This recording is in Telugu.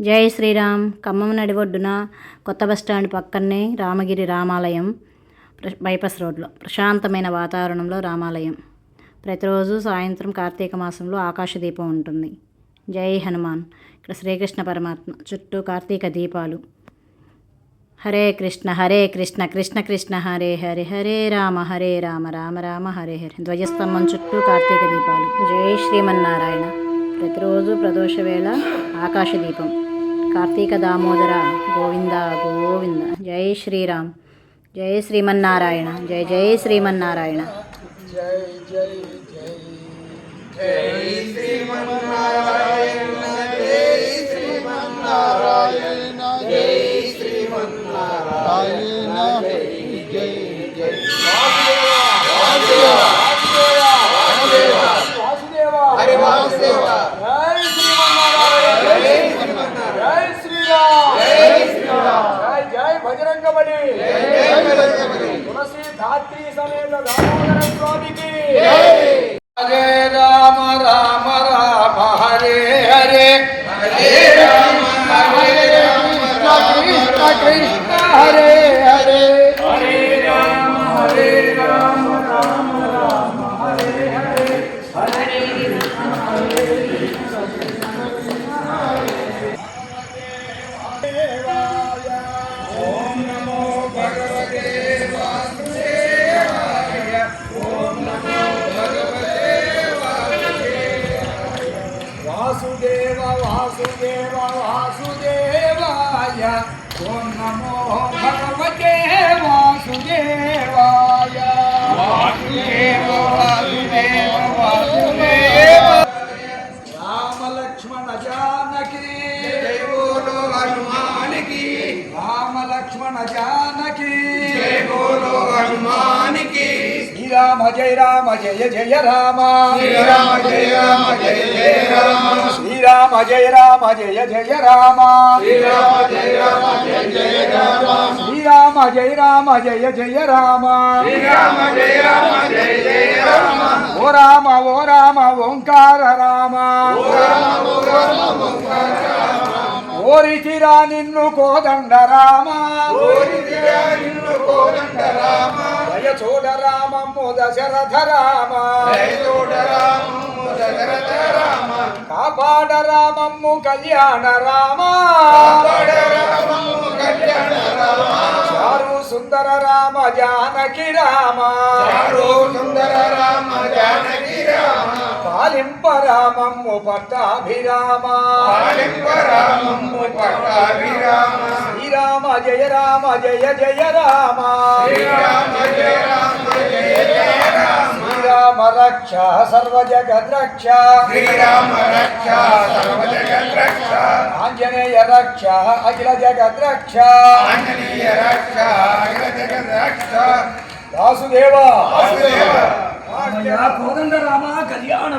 జై శ్రీరామ్. ఖమ్మం నడి ఒడ్డున కొత్త బస్టాండ్ పక్కనే రామగిరి రామాలయం బైపాస్ రోడ్లో ప్రశాంతమైన వాతావరణంలో రామాలయం. ప్రతిరోజు సాయంత్రం కార్తీక మాసంలో ఆకాశ దీపం ఉంటుంది. జై హనుమాన్. ఇక్కడ శ్రీకృష్ణ పరమాత్మ చుట్టూ కార్తీక దీపాలు. హరే కృష్ణ హరే కృష్ణ కృష్ణ కృష్ణ హరే హరే హరే రామ హరే రామ రామ రామ హరే హరే. ధ్వజస్తంభం చుట్టూ కార్తీక దీపాలు. జై శ్రీమన్నారాయణ. ప్రతిరోజు ప్రదోష వేళ ఆకాశ దీపం. కార్తీక దామోదర గోవింద గోవింద. జై శ్రీరామ్. జై శ్రీమన్నారాయణ. జై జై శ్రీమన్నారాయణ. హరి బజరంగబలి! తులసి ధాత్రి సమేత దామోదర స్వామికి! హరే రామ రామ రామ హరే హరే! హరే రామ హరే రామ కృష్ణ కృష్ణ హరే హరే! హరే రామ హరే రామ రామ రామ హరే హరే! ఓం వాసుదేవ వాసుదేవాయ ఓం నమో భగవతే వాసుదేవాయ వాసుదేవ వాసుదేవ వాసుదేవ రామ లక్ష్మణ జానకి జై బోలో హనుమానికి రామ లక్ష్మణ జానకి జై బోలో హనుమానికి శ్రీరామ జయ రామ జయ జయ రామ. శ్రీరామ జయ రామ జయ జయ రామ. శ్రీరామ జయ రామ జయ జయ రామ. శ్రీరామ జయ రామ జయ జయ రామ. శ్రీరామ జయ రామ జయ జయ రామ. శ్రీరామ జయ రామ జయ జయ రామ. ఓ రామ ఓ రామ ఓంకార రామ. ఓరిచిరా నిన్ను కోదండ రామ నిన్ను రామము దశరథ రామ దశరథ రామ కాపాడ రామము కళ్యాణ రామ కళ్యాణ రామ చారు సుందర రామ జానకి రామ. చారు సుందర రామ జానకి పాలింప రామము పట్టాభిరామ పాలింప రామము పట్టాభిరామ శ్రీరామ జయ రామ జయ జయ రామ. శ్రీరామ జయ రామ జయ జయ రామ. శ్రీరామ రక్ష సర్వ జగద్ రక్ష. శ్రీరామ రక్ష సర్వ జగద్ రక్ష. ఆంజనేయ రక్ష అఖిల జగద్ రక్ష. ఆంజనేయ రక్ష అఖిల జగద్ రక్ష. వాసుదేవ. వాసుదేవ. కోదండ రామ కళ్యాణ